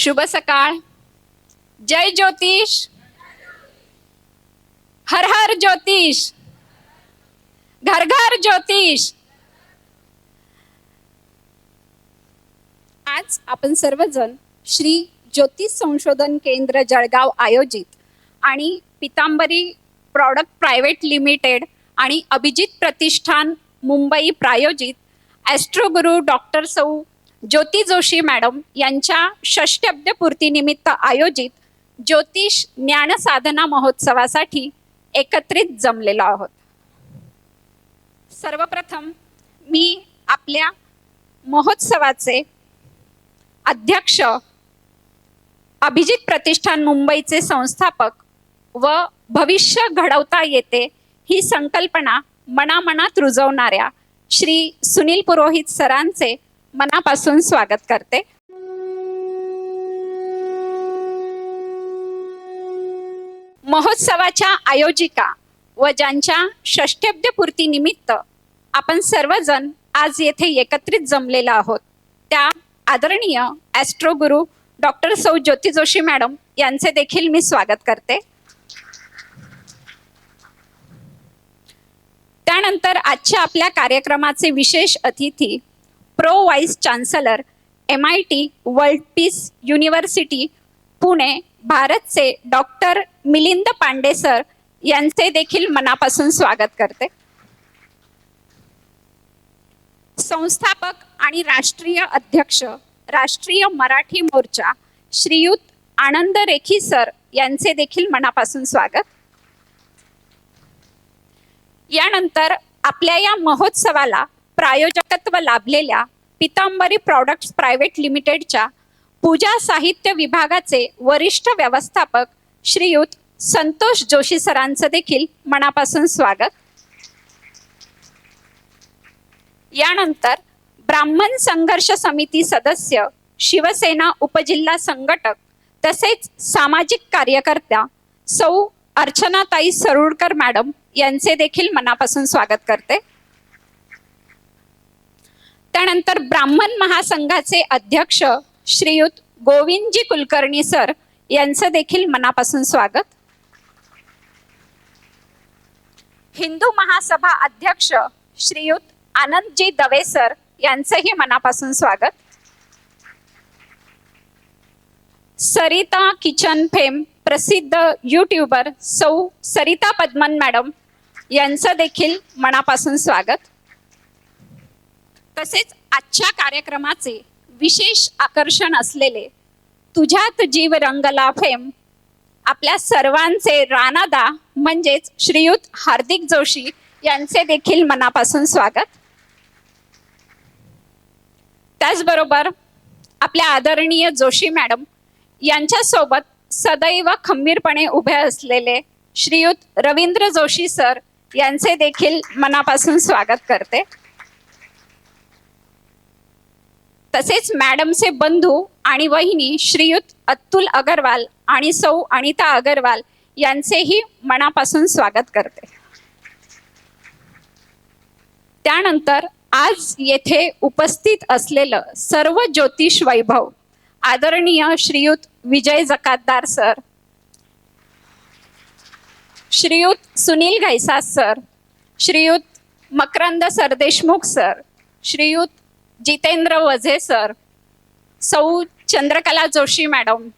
शुभ सकाळ. जय ज्योतिष. हर हर ज्योतिष. घर घर ज्योतिष. आज आपण सर्वजण श्री ज्योतिष संशोधन केंद्र जळगाव आयोजित आणि पितांबरी प्रॉडक्ट प्रायव्हेट लिमिटेड आणि अभिजित प्रतिष्ठान मुंबई प्रायोजित ॲस्ट्रोगुरू डॉक्टर सौ ज्योती जोशी मॅडम यांच्या षष्ट्यब्द पूर्तीनिमित्त आयोजित ज्योतिष ज्ञान साधना महोत्सवासाठी एकत्रित जमलेलो आहोत. सर्वप्रथम मी आपल्या महोत्सवाचे अध्यक्ष अभिजित प्रतिष्ठान मुंबईचे संस्थापक व भविष्य घडवता येते ही संकल्पना मनामनात रुजवणाऱ्या श्री सुनील पुरोहित सरांचे मनापासून स्वागत करते. महोत्सवाच्या आयोजिका व ज्यांच्या षष्ट्यब्दपूर्ती निमित्त आपण सर्वजण आज येथे एकत्रित जमलेलो आहोत. त्या आदरणीय ॲस्ट्रो गुरु डॉक्टर सौ ज्योती जोशी मॅडम यांचे देखील मी स्वागत करते. त्यानंतर आजच्या आपल्या कार्यक्रमाचे विशेष अतिथी pro vice chancellor M I T world peace university Pune भारतचे डॉक्टर मिलिंद पांडे सर यांचे देखील मनापासून स्वागत करते. संस्थापक आणि राष्ट्रीय अध्यक्ष राष्ट्रीय मराठी मोर्चा श्रीयुत आनंद रेखी सर यांचे देखील मनापासून स्वागत. यानंतर आपल्या या महोत्सवाला प्रायोजकत्व लाभलेल्या पितांबरी प्रॉडक्ट्स प्रायव्हेट लिमिटेडच्या पूजा साहित्य विभागाचे वरिष्ठ व्यवस्थापक श्रीयुत संतोष जोशी सरांचं देखील मनापासून स्वागत. यानंतर ब्राह्मण संघर्ष समिती सदस्य शिवसेना उपजिल्हा संघटक तसेच सामाजिक कार्यकर्त्या सौ अर्चनाताई सरुडकर मॅडम यांचे देखील मनापासून स्वागत करते. त्यानंतर ब्राह्मण महासंघाचे अध्यक्ष श्रीयुत गोविंदजी कुलकर्णी सर यांचं देखील मनापासून स्वागत. हिंदू महासभा अध्यक्ष श्रीयुत आनंदजी दवे सर यांचंही मनापासून स्वागत. सरिता किचन फेम प्रसिद्ध यूट्यूबर सौ सरिता पद्मन मॅडम यांचं देखील मनापासून स्वागत. तसेच आजच्या कार्यक्रमाचे विशेष आकर्षण असलेले तुझ्यात जीव रंगला फेम आपल्या सर्वांचे रानादा म्हणजेच श्रीयुत हार्दिक जोशी यांचे देखील मनापासून स्वागत. त्याचबरोबर आपल्या आदरणीय जोशी मॅडम यांच्यासोबत सदैव खंबीरपणे उभे असलेले श्रीयुत रवींद्र जोशी सर यांचे देखील मनापासून स्वागत करते. तसेच मॅडमचे बंधू आणि वहिनी श्रीयुत अतुल अगरवाल आणि सौ अनिता अगरवाल यांचेही मनापासून स्वागत करते. त्यानंतर आज येथे उपस्थित असलेलं सर्व ज्योतिष वैभव आदरणीय श्रीयुत विजय जकातदार सर श्रीयुत सुनील घैसास सर श्रीयुत मकरंद सरदेशमुख सर श्रीयुत जितेंद्र वझे सर सौ Chandrakala Joshi madam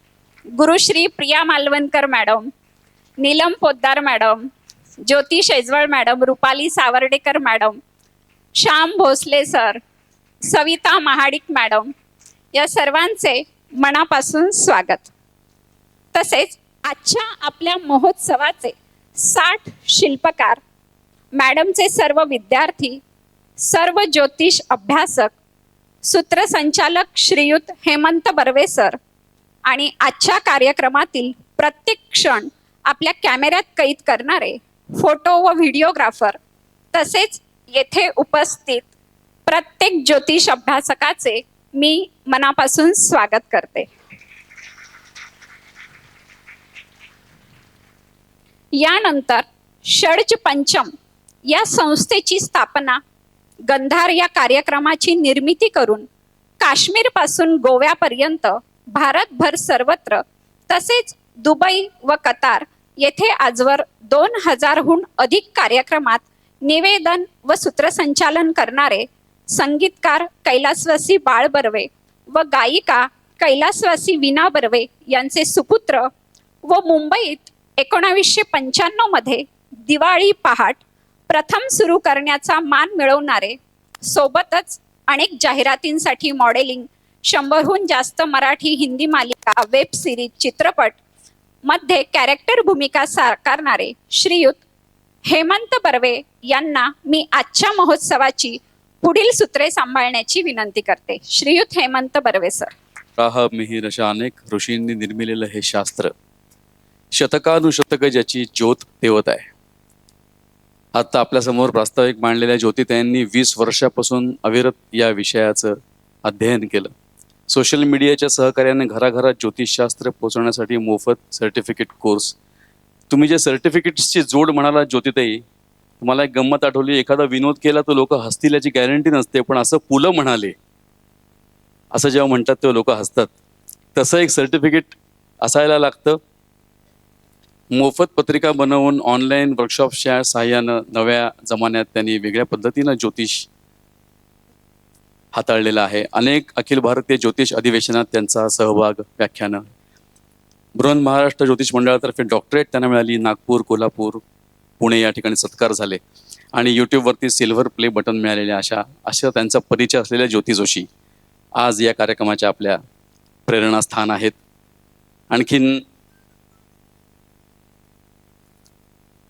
Gurushree Priya Malvankar madam Neelam Poddar madam Jyoti Shejwal madam Rupali Sawardekar madam Shyam Bhosale sir Savita Mahadik madam या सर्वांचे मनापासून स्वागत. तसेच आजच्या आपल्या महोत्सवाचे साठ शिल्पकार मॅडमचे सर्व विद्यार्थी सर्व ज्योतिष अभ्यासक सूत्रसंचालक श्रीयुत हेमंत बर्वे सर. आणि आजच्या कार्यक्रमातील प्रत्येक क्षण आपल्या कॅमेऱ्यात कैद करणारे फोटो व व्हिडिओग्राफर तसेच येथे उपस्थित प्रत्येक ज्योतिष अभ्यासकाचे मी मनापासून स्वागत करते. यानंतर षडज पंचम या संस्थेची स्थापना गंधार या कार्यक्रमाची निर्मिती करून काश्मीरपासून गोव्यापर्यंत भारतभर सर्वत्र तसेच दुबई व कतार येथे आजवर दोन हजारहून अधिक कार्यक्रमात निवेदन व सूत्रसंचालन करणारे संगीतकार कैलासवासी बाळ बर्वे व गायिका कैलासवासी विना बर्वे यांचे सुपुत्र व मुंबईत एकोणावीसशे पंच्याण्णवमध्ये दिवाळी पहाट प्रथम सुरू करण्याचा मान मिळवणारे सोबतच अनेक जाहिरातींसाठी मॉडेलिंग शंभरहून जास्त मराठी हिंदी मालिका वेब सिरीज चित्रपटमध्ये कॅरेक्टर भूमिका साकारणारे श्रीयुत हेमंत बर्वे यांना मी आजच्या महोत्सवाची पुढील सूत्रे सांभाळण्याची विनंती करते. श्रीयुत हेमंत बर्वे सर राह मिहीर अशा अनेक ऋषींनी निर्मिलेलं हे शास्त्र शतकानुशतक ज्याची ज्योत तेवत आहे. आत्ता आपल्यासमोर प्रास्ताविक मांडलेल्या ज्योतिताईंनी वीस वर्षापासून अविरत या विषयाचं अध्ययन केलं. सोशल मीडियाच्या सहकार्याने घराघरात ज्योतिषशास्त्र पोहोचवण्यासाठी मोफत सर्टिफिकेट कोर्स. तुम्ही जे सर्टिफिकेट्सची जोड म्हणाला ज्योतिताई तुम्हाला एक गंमत आठवली एखादा विनोद केला तर लोक हसतील याची गॅरंटी नसते पण असं पुलं म्हणाले असं जेव्हा म्हणतात तेव्हा लोक हसतात. तसं एक सर्टिफिकेट असायला लागतं. मोफत पत्रिका बनवून ऑनलाईन वर्कशॉपच्या सहाय्यानं नव्या जमान्यात त्यांनी वेगळ्या पद्धतीनं ज्योतिष हाताळलेला आहे. अनेक अखिल भारतीय ज्योतिष अधिवेशनात त्यांचा सहभाग व्याख्यानं. बृहन महाराष्ट्र ज्योतिष मंडळातर्फे डॉक्टरेट त्यांना मिळाली. नागपूर कोल्हापूर पुणे या ठिकाणी सत्कार झाले. आणि यूट्यूबवरती सिल्व्हर प्ले बटन मिळालेले अशा अशा त्यांचा परिचय असलेल्या ज्योती जोशी आज या कार्यक्रमाच्या आपल्या प्रेरणास्थान आहेत. आणखीन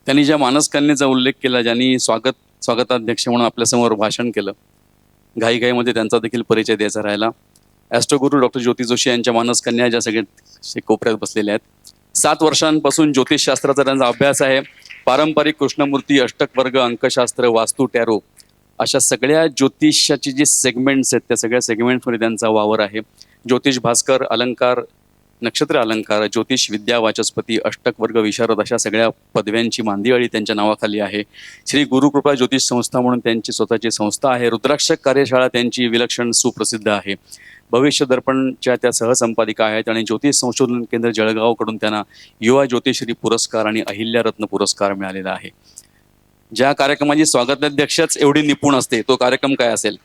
त्यांनी ज्या मानसकन्येचा उल्लेख केला ज्यांनी स्वागत स्वागताध्यक्ष म्हणून आपल्यासमोर भाषण केलं घाईघाईमध्ये त्यांचा देखील परिचय द्यायचा राहिला. ॲस्ट्रोगुरू डॉक्टर ज्योती जोशी यांच्या मानसकन्या ज्या सगळ्या कोपऱ्यात बसलेल्या आहेत. सात वर्षांपासून ज्योतिषशास्त्राचा त्यांचा अभ्यास आहे. पारंपरिक कृष्णमूर्ती अष्टक वर्ग अंकशास्त्र वास्तू टॅरो अशा सगळ्या ज्योतिषाची जी सेगमेंट्स आहेत त्या सगळ्या सेगमेंट्समध्ये त्यांचा वावर आहे. ज्योतिष भास्कर अलंकार नक्षत्र अलंकार ज्योतिष विद्या वाचस्पती अष्टक वर्ग विशारद अशा सगळ्या पदव्यांची मांदियाळी त्यांच्या नावाखाली आहे. श्री गुरुकृपा ज्योतिष संस्था म्हणून त्यांची स्वतःची संस्था आहे. रुद्राक्षक कार्यशाळा त्यांची विलक्षण सुप्रसिद्ध आहे. भविष्य दर्पणच्या त्या सहसंपादिका आहेत आणि ज्योतिष संशोधन केंद्र जळगावकडून त्यांना युवा ज्योतिश्री पुरस्कार आणि अहिल्यारत्न पुरस्कार मिळालेला आहे. ज्या कार्यक्रमाची स्वागताध्यक्षच एवढी निपुण असते तो कार्यक्रम काय असेल?